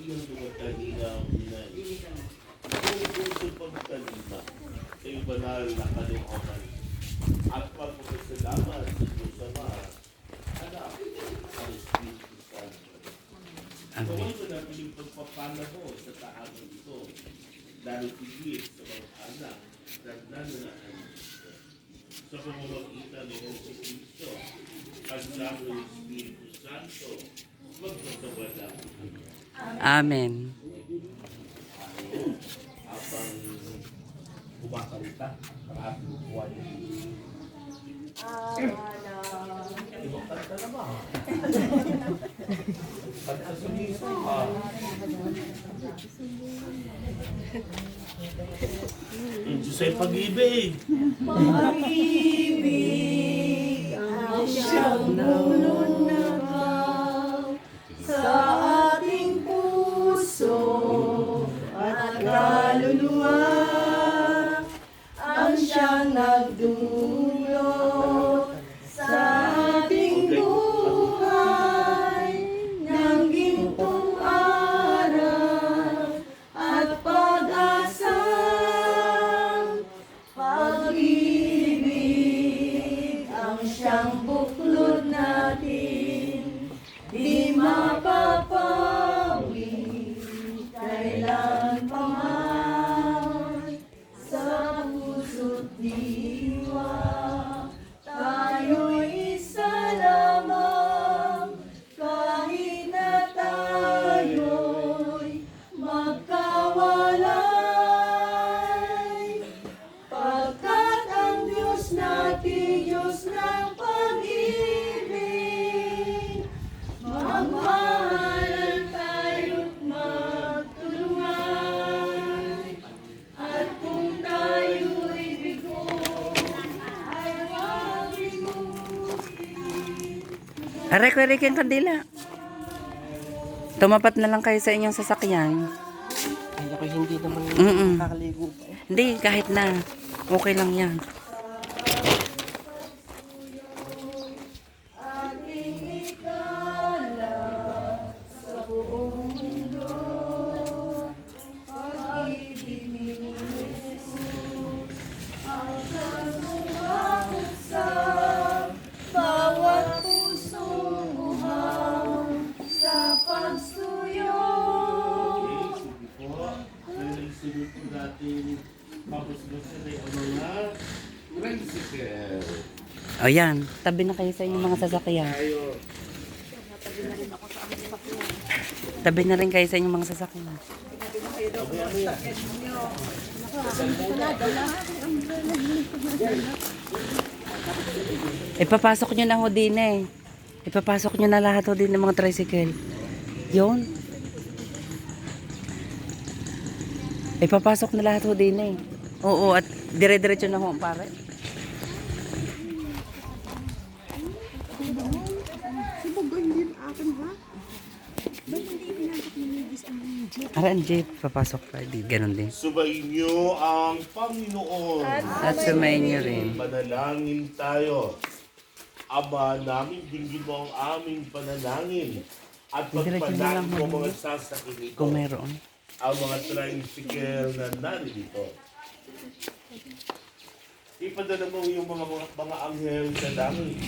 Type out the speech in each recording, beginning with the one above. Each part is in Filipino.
Yung tumatahina ang inay. Kung gusto pagtalima sa iyo banal na kalooban at pagpapasalamat sa Diyos Ama, anak, ang Espiritu Santo. Gawin mo natin yung pagpapala mo sa tahanan ito. Lalo tigit sa mga anak na nananaan dito. Sa pamamagitan ni Jose Cristo, at ng Espiritu Santo, magpapawala. Amen. Habang kumakalita, ang ating buwan. Ibang kanta na ba? Kanta sa misa. Ah. Yung Diyos ay pag-ibig. Pag-ibig ang siyang kaluluwa. Ang siyang nagdulot Aray ko, yung kandila. Tumapat na lang kayo sa inyong sasakyan. Ay, ako hindi naman Mm-mm. nakakaligo pa. Hindi, kahit na. Okay lang yan. O yan, tabi na kayo sa inyong mga sasakyan. Tabi na rin kayo sa inyong mga sasakyan. Ipapasok nyo na ho din eh. Ipapasok nyo na lahat ho din ng mga tricycle. Yun. Ipapasok na lahat ho din eh. Oo, at dire-diretso na ho, pare. Ara, ang jeep. Papasok pa. Di, ganun din. Subayin niyo ang Panginoon. At sumayin nyo rin. Panalangin tayo. Aba, namin dinggin mo ang aming panalangin. At pagpanahin mo mga sasakyan ito. Kung meron. Ang mga tricycle na narito. Ipadala mo yung mga mga, mga anghel sa langit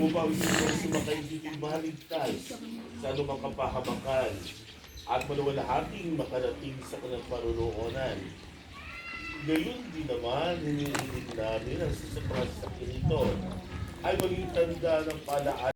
upang sino sumakay dito mahaligtas sa anumang kapahamakan at maluwalhating makarating sa kanilang paruroonan. Gayon din naman, hinihiling namin ang sa mga sakyan ito ay maging tanda ng palaan